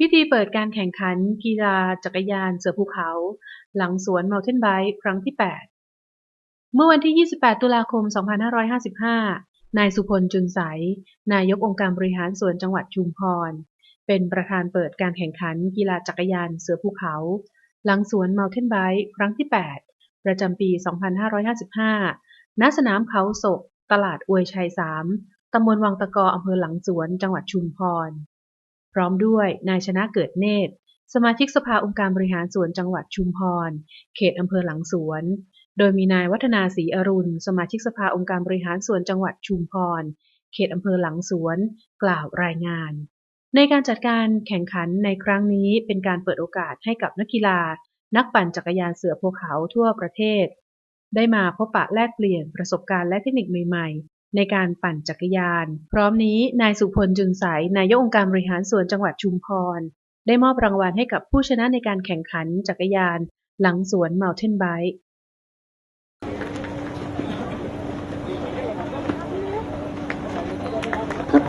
พิธีเปิดการแข่งขันกีฬาจักรยานเสือภูเขา หลังสวน Mountain Bike ครั้งที่ 8 เมื่อวันที่ 28 ตุลาคม 2555 นายสุพลจุนใส นายกองค์การบริหารส่วนจังหวัดชุมพร เป็นประธานเปิดการแข่งขันกีฬาจักรยานเสือภูเขา หลังสวน Mountain Bike ครั้งที่ 8 ประจำปี 2555 ณ สนามเขาศก ตลาดอวยชัย 3 ตำบลวังตะกออำเภอหลังสวน จังหวัดชุมพร ร้อมด้วยนายชนะเกิดเนตร สมาชิกสภาองค์การบริหารส่วนจังหวัดชุมพร เขตอำเภอหลังสวน โดยมีนายวัฒนาศรีอรุณ สมาชิกสภาองค์การบริหารส่วนจังหวัดชุมพร เขตอำเภอหลังสวน กล่าวรายงาน ในการจัดการแข่งขันในครั้งนี้เป็นการเปิดโอกาสให้กับนักกีฬา นักปั่นจักรยานเสือภูเขาทั่วประเทศ ได้มาพบปะแลกเปลี่ยนประสบการณ์และเทคนิคใหม่ๆ ในการปั่นจักรยาน พร้อมนี้นายสุพลจุนใสนายกองค์การบริหารส่วนจังหวัดชุมพร ได้มอบรางวัลให้กับผู้ชนะในการแข่งขันจักรยาน หลังสวน Mountain Bike ครับ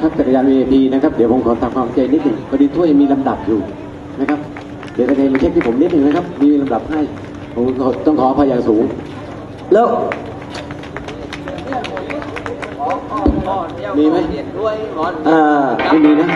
ครับจักรยาน VIP นะครับ เดี๋ยวผมขอทำความใจนิดหนึ่งพอดีถ้วยมีลำดับอยู่นะครับ เดี๋ยวกระเทยมาเช็คที่ผมนิดหนึ่งนะครับ มีลำดับให้ ผมต้องขออภัยอย่างสูง แล้ว มีไหมด้วยหมอนอ่าไม่มีนะ